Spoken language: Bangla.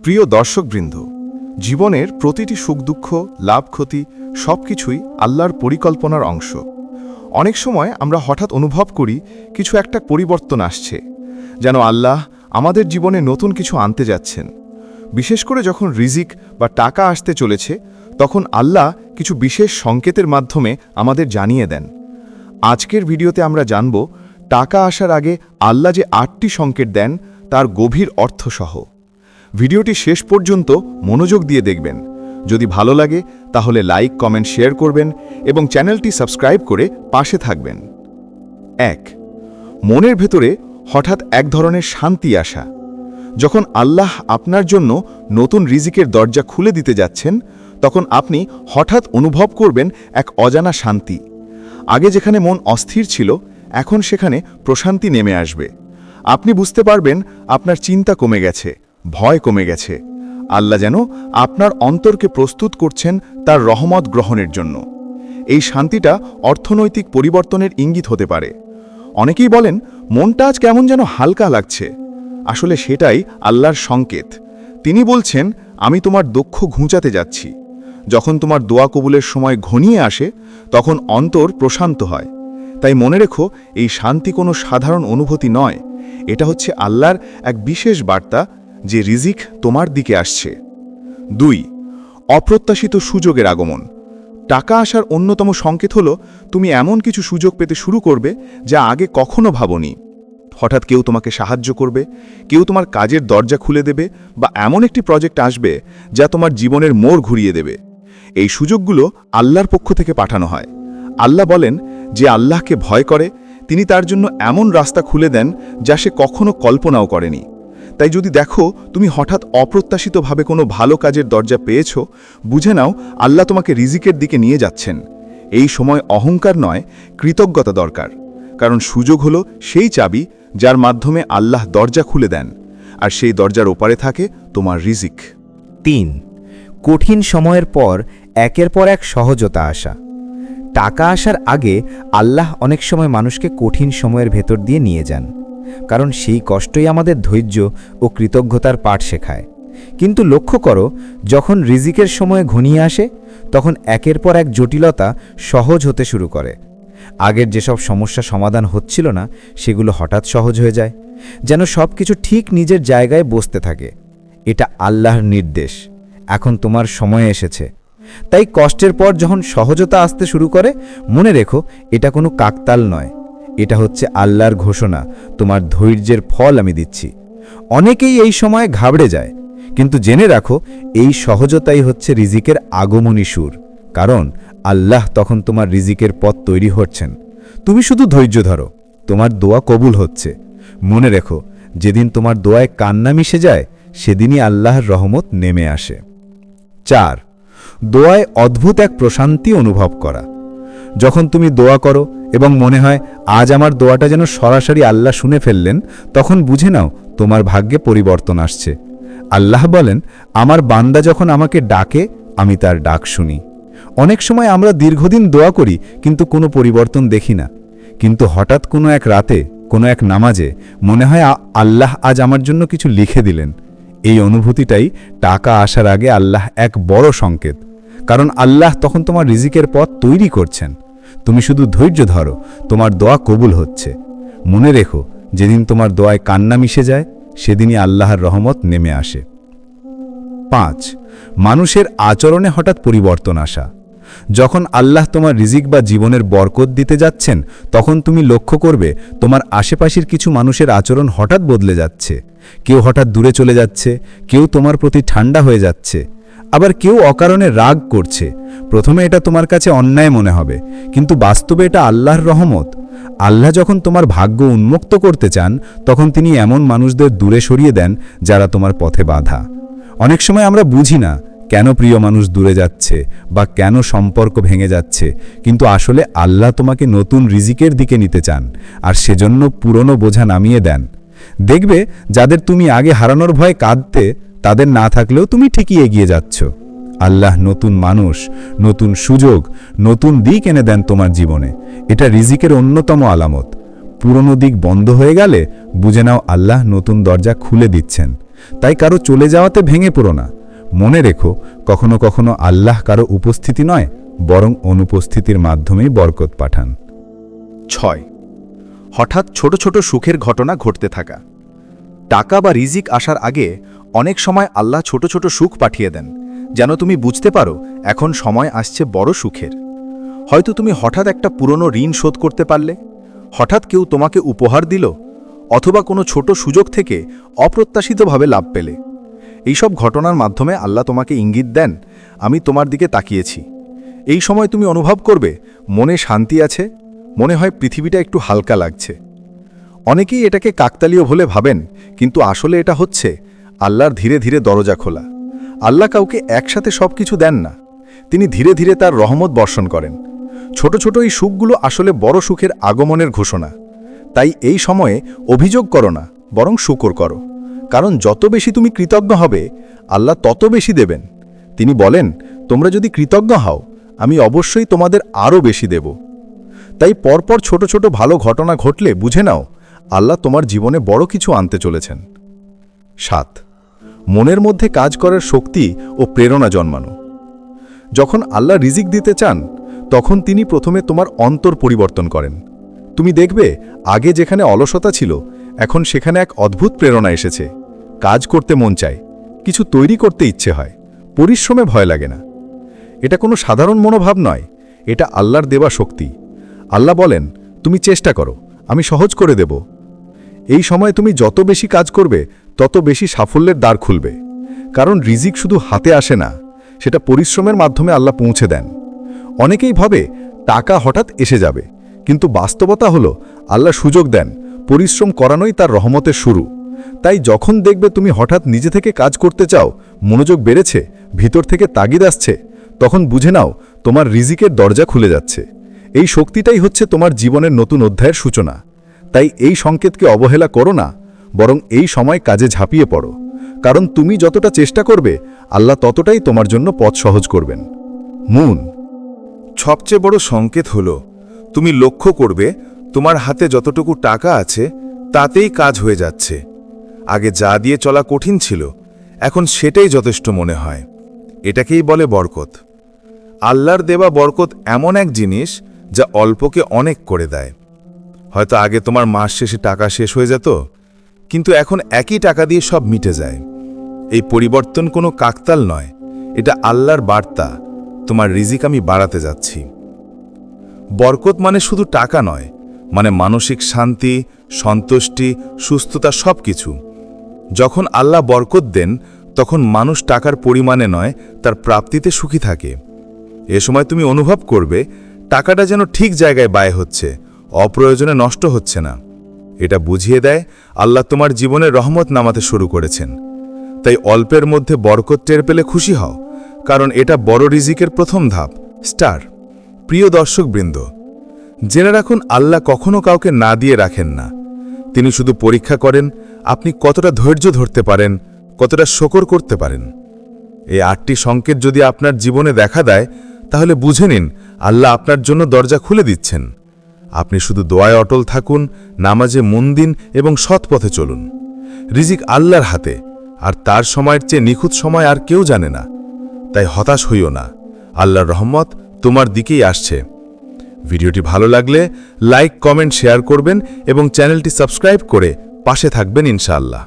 প্রিয় দর্শকবৃন্দ, জীবনের প্রতিটি সুখ দুঃখ, লাভ ক্ষতি সব কিছুই আল্লাহর পরিকল্পনার অংশ। অনেক সময় আমরা হঠাৎ অনুভব করি কিছু একটা পরিবর্তন আসছে, যেন আল্লাহ আমাদের জীবনে নতুন কিছু আনতে যাচ্ছেন। বিশেষ করে যখন রিজিক বা টাকা আসতে চলেছে, তখন আল্লাহ কিছু বিশেষ সংকেতের মাধ্যমে আমাদের জানিয়ে দেন। আজকের ভিডিওতে আমরা জানব, টাকা আসার আগে আল্লাহ যে আটটি সংকেত দেন, তার গভীর অর্থসহ। ভিডিওটি শেষ পর্যন্ত মনোযোগ দিয়ে দেখবেন। যদি ভালো লাগে, তাহলে লাইক, কমেন্ট, শেয়ার করবেন এবং চ্যানেলটি সাবস্ক্রাইব করে পাশে থাকবেন। এক, মনের ভেতরে হঠাৎ এক ধরনের শান্তি আসা। যখন আল্লাহ আপনার জন্য নতুন রিজিকের দরজা খুলে দিতে যাচ্ছেন, তখন আপনি হঠাৎ অনুভব করবেন এক অজানা শান্তি। আগে যেখানে মন অস্থির ছিল, এখন সেখানে প্রশান্তি নেমে আসবে। আপনি বুঝতে পারবেন আপনার চিন্তা কমে গেছে। ভয় কমে গেছে। আল্লাহ যেন আপনার অন্তরকে প্রস্তুত করছেন তার রহমত গ্রহণের জন্য। এই শান্তিটা অর্থনৈতিক পরিবর্তনের ইঙ্গিত হতে পারে। অনেকেই বলেন, মনটা আজ কেমন যেন হালকা লাগছে। আসলে সেটাই আল্লাহর সংকেত। তিনি বলছেন, আমি তোমার দক্ষ ঘুঁচাতে যাচ্ছি। যখন তোমার দোয়া কবুলের সময় ঘনিয়ে আসে, তখন অন্তর প্রশান্ত হয়। তাই মনে রেখো, এই শান্তি কোনো সাধারণ অনুভূতি নয়। এটা হচ্ছে আল্লাহর এক বিশেষ বার্তা যে রিজিক তোমার দিকে আসছে। দুই, অপ্রত্যাশিত সুযোগের আগমন। টাকা আসার অন্যতম সংকেত হলো, তুমি এমন কিছু সুযোগ পেতে শুরু করবে যা আগে কখনো ভাবনি। হঠাৎ কেউ তোমাকে সাহায্য করবে, কেউ তোমার কাজের দরজা খুলে দেবে বা এমন একটি প্রজেক্ট আসবে যা তোমার জীবনের মোড় ঘুরিয়ে দেবে। এই সুযোগগুলো আল্লাহর পক্ষ থেকে পাঠানো হয়। আল্লাহ বলেন যে আল্লাহকে ভয় করে, তিনি তার জন্য এমন রাস্তা খুলে দেন যা সে কখনো কল্পনাও করেনি। তাই যদি দেখো তুমি হঠাৎ অপ্রত্যাশিতভাবে কোনো ভালো কাজের দরজা পেয়েছ, বুঝে নাও আল্লাহ তোমাকে রিজিকের দিকে নিয়ে যাচ্ছেন। এই সময় অহংকার নয়, কৃতজ্ঞতা দরকার। কারণ সুযোগ হলো সেই চাবি যার মাধ্যমে আল্লাহ দরজা খুলে দেন, আর সেই দরজার ওপারে থাকে তোমার রিজিক। তিন, কঠিন সময়ের পর একের পর এক সহজতা আসা। টাকা আসার আগে আল্লাহ অনেক সময় মানুষকে কঠিন সময়ের ভেতর দিয়ে নিয়ে যান। কারণ সেই কষ্টই আমাদের ধৈর্য ও কৃতজ্ঞতার পাঠ শেখায়। কিন্তু লক্ষ্য করো, যখন রিজিকের সময় ঘনিয়ে আসে, তখন একের পর এক জটিলতা সহজ হতে শুরু করে। আগের যেসব সমস্যা সমাধান হচ্ছিল না, সেগুলো হঠাৎ সহজ হয়ে যায়, যেন সব কিছু ঠিক নিজের জায়গায় বসতে থাকে। এটা আল্লাহর নির্দেশ। এখন তোমার সময় এসেছে। তাই কষ্টের পর যখন সহজতা আসতে শুরু করে, মনে রেখো, এটা কোনো কাকতাল নয়। এটা হচ্ছে আল্লাহর ঘোষণা, তোমার ধৈর্যের ফল আমি দিচ্ছি। অনেকেই এই সময় ঘাবড়ে যায়, কিন্তু জেনে রাখো, এই সহজতাই হচ্ছে রিজিকের আগমনী সুর। কারণ আল্লাহ তখন তোমার রিজিকের পথ তৈরি হচ্ছেন তুমি শুধু ধৈর্য ধরো, তোমার দোয়া কবুল হচ্ছে। মনে রেখো, যেদিন তোমার দোয়ায় কান্না মিশে যায়, সেদিনই আল্লাহর রহমত নেমে আসে। চার, দোয়ায় অদ্ভুত এক প্রশান্তি অনুভব করা। যখন তুমি দোয়া করো এবং মনে হয়, আজ আমার দোয়াটা যেন সরাসরি আল্লাহ শুনে ফেললেন, তখন বুঝে নাও তোমার ভাগ্যে পরিবর্তন আসছে। আল্লাহ বলেন, আমার বান্দা যখন আমাকে ডাকে, আমি তার ডাক শুনি। অনেক সময় আমরা দীর্ঘদিন দোয়া করি, কিন্তু কোনো পরিবর্তন দেখি না। কিন্তু হঠাৎ কোনো এক রাতে, কোনো এক নামাজে, মনে হয় আল্লাহ আজ আমার জন্য কিছু লিখে দিলেন। এই অনুভূতিটাই টাকা আসার আগে আল্লাহ এক বড় সংকেত। কারণ আল্লাহ তখন তোমার রিজিকের পথ তৈরি করছেন। তুমি শুধু ধৈর্য ধরো, তোমার দোয়া কবুল হচ্ছে। মনে রেখো, যেদিন তোমার দোয়ায় কান্না মিশে যায়, সেদিনই আল্লাহর রহমত নেমে আসে। পাঁচ, মানুষের আচরণে হঠাৎ পরিবর্তন আসা। যখন আল্লাহ তোমার রিজিক বা জীবনের বরকত দিতে যাচ্ছেন, তখন তুমি লক্ষ্য করবে, তোমার আশেপাশের কিছু মানুষের আচরণ হঠাৎ বদলে যাচ্ছে। কেউ হঠাৎ দূরে চলে যাচ্ছে, কেউ তোমার প্রতি ঠান্ডা হয়ে যাচ্ছে। আবার কেউ অকারণে রাগ করছে। প্রথমে এটা তোমার কাছে অন্যায় মনে হবে, কিন্তু বাস্তবে এটা আল্লাহর রহমত। আল্লাহ যখন তোমার ভাগ্য উন্মুক্ত করতে চান, তখন তিনি এমন মানুষদের দূরে সরিয়ে দেন যারা তোমার পথে বাধা। অনেক সময় আমরা বুঝি না কেন প্রিয় মানুষ দূরে যাচ্ছে বা কেন সম্পর্ক ভেঙে যাচ্ছে, কিন্তু আসলে আল্লাহ তোমাকে নতুন রিজিকের দিকে নিতে চান আর সেজন্য পুরনো বোঝা নামিয়ে দেন। দেখবে যাদের তুমি আগে হারানোর ভয়ে কাঁদতে তাদের না থাকলেও তুমি ঠিকই এগিয়ে যাচ্ছ। আল্লাহ নতুন মানুষ, নতুন সুযোগ, নতুন দিক এনে দেন তোমার জীবনে। এটা রিজিকের অন্যতম আলামত। পুরনো দিক বন্ধ হয়ে গেলে বুঝে নাও আল্লাহ নতুন দরজা খুলে দিচ্ছেন। তাই কারও চলে যাওয়াতে ভেঙে পড়ো না। মনে রেখো, কখনো কখনো আল্লাহ কারও উপস্থিতি নয়, বরং অনুপস্থিতির মাধ্যমেই বরকত পাঠান। ছয়। হঠাৎ ছোট ছোট সুখের ঘটনা ঘটতে থাকা। টাকা বা রিজিক আসার আগে অনেক সময় আল্লাহ ছোট ছোট সুখ পাঠিয়ে দেন। যেন তুমি বুঝতে পারো, এখন সময় আসছে বড় সুখের। হয়তো তুমি হঠাৎ একটা পুরনো ঋণ শোধ করতে পারলে, হঠাৎ কেউ তোমাকে উপহার দিল, অথবা কোনো ছোট সুযোগ থেকে অপ্রত্যাশিতভাবে লাভ পেলে। এইসব ঘটনার মাধ্যমে আল্লাহ তোমাকে ইঙ্গিত দেন, আমি তোমার দিকে তাকিয়েছি। এই সময় তুমি অনুভব করবে, মনে শান্তি আছে, মনে হয় পৃথিবীটা একটু হালকা লাগছে। অনেকেই এটাকে কাকতালীয় বলে ভাবেন, কিন্তু আসলে এটা হচ্ছে আল্লাহর ধীরে ধীরে দরজা খোলা। আল্লাহ কাউকে একসাথে সব কিছু দেন না। তিনি ধীরে ধীরে তার রহমত বর্ষণ করেন। ছোট ছোট এই সুখগুলো আসলে বড় সুখের আগমনের ঘোষণা। তাই এই সময়ে অভিযোগ করো না, বরং শুকর করো। কারণ যত বেশি তুমি কৃতজ্ঞ হবে, আল্লাহ তত বেশি দেবেন। তিনি বলেন, তোমরা যদি কৃতজ্ঞ হও, আমি অবশ্যই তোমাদের আরও বেশি দেব। তাই পরপর ছোট ছোট ভালো ঘটনা ঘটলে বুঝে নাও, আল্লাহ তোমার জীবনে বড় কিছু আনতে চলেছেন। সাত মনের মধ্যে কাজ করার শক্তি ও প্রেরণা জন্মানো। যখন আল্লাহ রিজিক দিতে চান, তখন তিনি প্রথমে তোমার অন্তর পরিবর্তন করেন। তুমি দেখবে, আগে যেখানে অলসতা ছিল, এখন সেখানে এক অদ্ভুত প্রেরণা এসেছে। কাজ করতে মন চায়, কিছু তৈরি করতে ইচ্ছে হয়, পরিশ্রমে ভয় লাগে না। এটা কোনো সাধারণ মনোভাব নয়, এটা আল্লাহর দেওয়া শক্তি। আল্লাহ বলেন, তুমি চেষ্টা করো, আমি সহজ করে দেব। এই সময় তুমি যত বেশি কাজ করবে, তত বেশি সাফল্যের দ্বার খুলবে। কারণ রিজিক শুধু হাতে আসে না, সেটা পরিশ্রমের মাধ্যমে আল্লাহ পৌঁছে দেন। অনেকেই ভাবে টাকা হঠাৎ এসে যাবে, কিন্তু বাস্তবতা হলো আল্লাহ সুযোগ দেন, পরিশ্রম করানোই তার রহমতের শুরু। তাই যখন দেখবে তুমি হঠাৎ নিজে থেকে কাজ করতে চাও, মনোযোগ বেড়েছে, ভিতর থেকে তাগিদ আসছে, তখন বুঝে নাও তোমার রিজিকের দরজা খুলে যাচ্ছে। এই শক্তিটাই হচ্ছে তোমার জীবনের নতুন অধ্যায়ের সূচনা। তাই এই সংকেতকে অবহেলা করো না, বরং এই সময় কাজে ঝাঁপিয়ে পড়ো। কারণ তুমি যতটা চেষ্টা করবে, আল্লাহ ততটাই তোমার জন্য পথ সহজ করবেন। মুন। সবচেয়ে বড় সংকেত হল, তুমি লক্ষ্য করবে, তোমার হাতে যতটুকু টাকা আছে, তাতেই কাজ হয়ে যাচ্ছে। আগে যা দিয়ে চলা কঠিন ছিল, এখন সেটাই যথেষ্ট মনে হয়। এটাকেই বলে বরকত। আল্লাহর দেওয়া বরকত এমন এক জিনিস, যা অল্পকে অনেক করে দেয়। হয়তো আগে তোমার মাস শেষে টাকা শেষ হয়ে যেত, কিন্তু এখন একই টাকা দিয়ে সব মিটে যায়। এই পরিবর্তন কোনো কাকতাল নয়, এটা আল্লাহর বার্তা, তোমার রিজিক আমি বাড়াতে যাচ্ছি। বরকত মানে শুধু টাকা নয় মানে মানসিক শান্তি, সন্তুষ্টি, সুস্থতা সব কিছু যখন আল্লাহ বরকত দেন, তখন মানুষ টাকার পরিমাণে নয়, তার প্রাপ্তিতে সুখী থাকে। এ সময় তুমি অনুভব করবে, টাকাটা যেন ঠিক জায়গায় ব্যয় হচ্ছে অপ্রয়োজনে নষ্ট হচ্ছে না। এটা বুঝিয়ে দেয়, আল্লাহ তোমার জীবনে রহমত নামাতে শুরু করেছেন। তাই অল্পের মধ্যে বরকত টের পেলে খুশি হও, কারণ এটা বড় রিজিকের প্রথম ধাপ। স্টার, প্রিয় দর্শকবৃন্দ, জেনে রাখুন আল্লাহ কখনো কাউকে না দিয়ে রাখেন না। তিনি শুধু পরীক্ষা করেন, আপনি কতটা ধৈর্য ধরতে পারেন, কতটা শকর করতে পারেন। এই আটটি সংকেত যদি আপনার জীবনে দেখা দেয়, তাহলে বুঝে নিন, আল্লাহ আপনার জন্য দরজা খুলে দিচ্ছেন। আপনি শুধু দোয়ায় অটল থাকুন, নামাজে মন দিন এবং সৎ পথে চলুন। রিজিক আল্লাহর হাতে, আর তার সময়ের চেয়ে নিখুঁত সময় আর কেউ জানে না। তাই হতাশ হইও না। আল্লাহর রহমত তোমার দিকেই আসছে। ভিডিওটি ভালো লাগলে লাইক, কমেন্ট, শেয়ার করবেন এবং চ্যানেলটি সাবস্ক্রাইব করে পাশে থাকবেন ইনশাআল্লাহ।